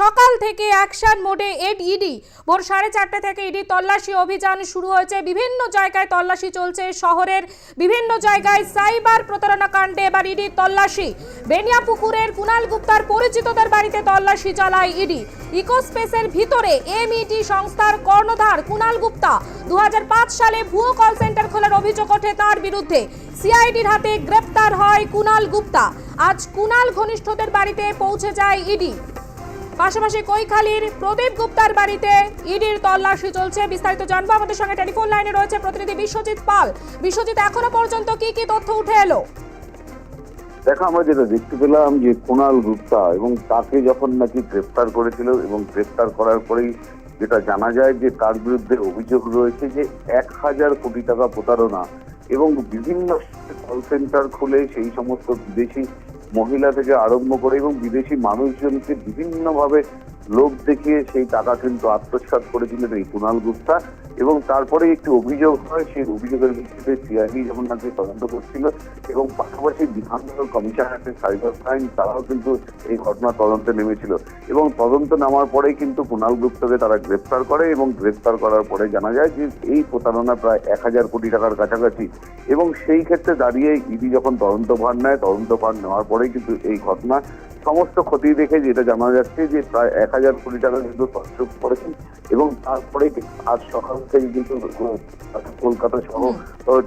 সকাল থেকে অ্যাকশন মোডে এড ইডি ভোর সাড়ে চারটে থেকে ইডি তল্লাশি অভিযান শুরু হয়েছে। বিভিন্ন জায়গায় তল্লাশি চলছে শহরের। বিভিন্ন জায়গায় সাইবার প্রতারণা কাণ্ডে এবার ইডি তল্লাশি। বেনিয়াপুকুরের কুনাল গুপ্তার পরিচিতদের বাড়িতে তল্লাশি চালায় ইডি ইকোস্পেসের ভিতরে এমইটি সংস্থার কর্ণধার কুনাল গুপ্তা দু হাজার পাঁচ সালে ভুয়ো কল সেন্টার খোলার অভিযোগ ওঠে তার বিরুদ্ধে। সিআইডির হাতে গ্রেপ্তার হয় কুনাল গুপ্তা। আজ কুনাল ঘনিষ্ঠদের বাড়িতে পৌঁছে যায় ইডি পাশাপাশি কৈখালির প্রদীপ গুপ্তার বাড়িতে ইডির তল্লাশি চলছে। বিস্তারিত জানব। আমাদের সঙ্গে টেলিফোন লাইনে রয়েছে প্রতিনিধি বিশ্বজিৎ পাল। বিশ্বজিৎ, এখনও পর্যন্ত কি কি তথ্য উঠে এলো? দেখো, আমরা যেটা দেখতে পেলাম যে কুণাল গুপ্তা এবং তাকে যখন নাকি গ্রেপ্তার করেছিল এবং গ্রেপ্তার করার পরেই যেটা জানা যায় যে তার বিরুদ্ধে অভিযোগ রয়েছে যে এক হাজার কোটি টাকা প্রতারণা এবং বিভিন্ন কল সেন্টার খুলে সেই সমস্ত বিদেশি মহিলা থেকে আরম্ভ করে এবং বিদেশি মানুষজনকে বিভিন্নভাবে লোভ দেখিয়ে সেই টাকা কিন্তু আত্মসাত করেছিলেন এই কুণাল গুপ্তা। এবং তারপরে একটি অভিযোগ হয়, সেই অভিযোগের ভিত্তিতে সিআইডি যেমন নাকি তদন্ত করছিল এবং পাশাপাশি বিধানসভা কমিশনার সাইবার ক্রাইম তারাও কিন্তু এই ঘটনা তদন্তে নেমেছিল। এবং তদন্ত নামার পরেই কিন্তু কুণাল গুপ্তকে তারা গ্রেপ্তার করে এবং গ্রেপ্তার করার পরে জানা যায় যে এই প্রতারণা প্রায় এক হাজার কোটি টাকার কাছাকাছি। এবং সেই ক্ষেত্রে দাঁড়িয়ে ইডি যখন তদন্ত ভার নেয় তদন্ত ভার নেওয়ার পরেই কিন্তু এই ঘটনা সমস্ত ক্ষতি দেখে যেটা জানা যাচ্ছে যে প্রায় এক হাজার কোটি টাকা কিন্তু তছরূপ করেছেন এবং তারপরে আজ সকাল থেকে কিন্তু কলকাতা সহ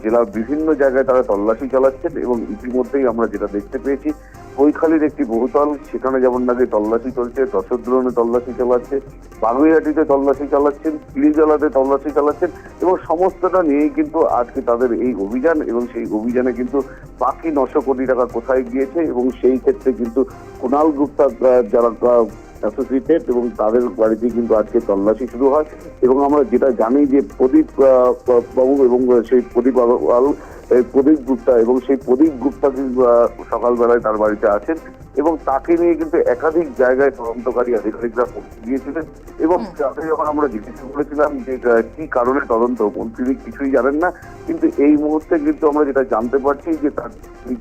জেলার বিভিন্ন জায়গায় তারা তল্লাশি চালাচ্ছেন এবং ইতিমধ্যেই আমরা যেটা দেখতে পেয়েছি কৈখালির একটি বহুতল, সেখানে যেমন নাকি তল্লাশি চলছে দশদ্রোণে তল্লাশি চালাচ্ছে, বাগুইহাটিতে তল্লাশি চালাচ্ছেন পিলিজলাতে তল্লাশি চালাচ্ছেন, এবং সমস্তটা নিয়েই কিন্তু আজকে তাদের এই অভিযান, এবং সেই অভিযানে কিন্তু বাকি নশো কোটি টাকা কোথায় গিয়েছে, এবং সেই ক্ষেত্রে কিন্তু কুণাল গুপ্তা যারা অ্যাসোসিয়েটেড এবং তাদের বাড়িতে কিন্তু আজকে তল্লাশি শুরু হয়, এবং আমরা যেটা জানি যে প্রদীপ বাবু এবং সেই প্রদীপ আল প্রদীপ গুপ্তা এবং সেই প্রদীপ গুপ্তা সকালবেলায় তার বাড়িতে আছেন এবং তাকে নিয়ে কিন্তু একাধিক জায়গায় তদন্তকারী আধিকারিকরা পৌঁছে গিয়েছিলেন এবং তাকে যখন আমরা জিজ্ঞাসা করেছিলাম যে কি কারণে তদন্ত তিনি কিছুই জানেন না। কিন্তু এই মুহূর্তে কিন্তু আমরা যেটা জানতে পারছি যে তার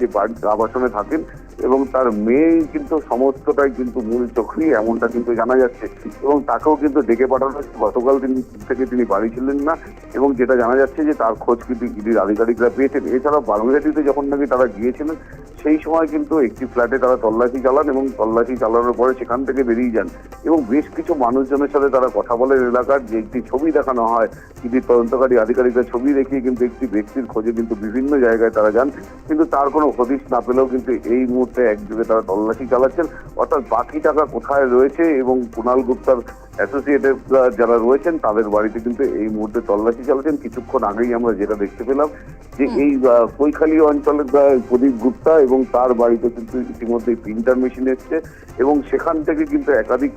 যে বাড়ি আবাসনে থাকেন এবং তার মেয়ে কিন্তু সমস্তটাই কিন্তু মূল চক্রী এমনটা কিন্তু জানা যাচ্ছে এবং তাকেও কিন্তু ডেকে পাঠানো হয়েছে। গতকাল দিন থেকে তিনি বাড়ি ছিলেন না এবং যেটা জানা যাচ্ছে যে তার খোঁজ কিন্তু ইডির আধিকারিকরা পেয়েছেন। এছাড়া বালুঘাটিতে যখন নাকি তারা গিয়েছিলেন সেই সময় কিন্তু একটি ফ্ল্যাটে তারা তল্লাশি চালান এবং তল্লাশি চালানোর পরে সেখান থেকে বেরিয়ে যান। এবং বেশ কিছু মানুষজনের সাথে তারা কথা বলেন এলাকার যে একটি ছবি দেখানো হয় কিন্তু তদন্তকারী আধিকারিকদের ছবি দেখিয়ে কিন্তু একটি ব্যক্তির খোঁজে কিন্তু বিভিন্ন জায়গায় তারা যান। কিন্তু তার কোনো হদিশ না পেলেও কিন্তু এই মুহূর্তে একযোগে তারা তল্লাশি চালাচ্ছেন। অর্থাৎ বাকি টাকা কোথায় রয়েছে এবং কুণাল গুপ্তার অ্যাসোসিয়েটেড যারা রয়েছেন তাদের বাড়িতে কিন্তু এই মুহূর্তে তল্লাশি চালাচ্ছেন। কিছুক্ষণ আগেই আমরা যেটা দেখতে পেলাম যে এই কৈখালী অঞ্চলের প্রদীপ গুপ্তা এবং তার বাড়িতে কিন্তু ইতিমধ্যে প্রিন্টার মেশিন এসছে এবং সেখান থেকে কিন্তু একাধিক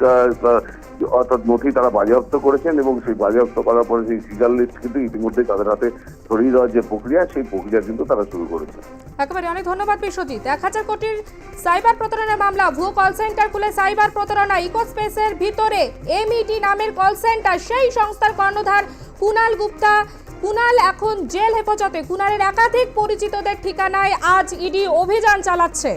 অর্থাৎ নথি তারা বাজেয়াপ্ত করেছেন এবং সেই বাজেয়াপ্ত করার পরে সেই সিজার লিস্ট কিন্তু ইতিমধ্যে তাদের হাতে ধরিয়ে দেওয়ার যে প্রক্রিয়া, সেই প্রক্রিয়া কিন্তু তারা শুরু করেছে একেবারে অনেক ধন্যবাদ বিশ্বজিৎ। এক হাজার কোটির সাইবার প্রতারণার মামলা, ভুয়ো কল সেন্টার খুলে সাইবার প্রতারণা, ইকোস্পেসের ভিতরে এমইটি নামের কল সেন্টার সেই সংস্থার কর্ণধার কুনাল গুপ্তা। কুনাল এখন জেল হেফাজতে কুনালের একাধিক পরিচিতদের ঠিকানায় আজ ইডি অভিযান চালাচ্ছে।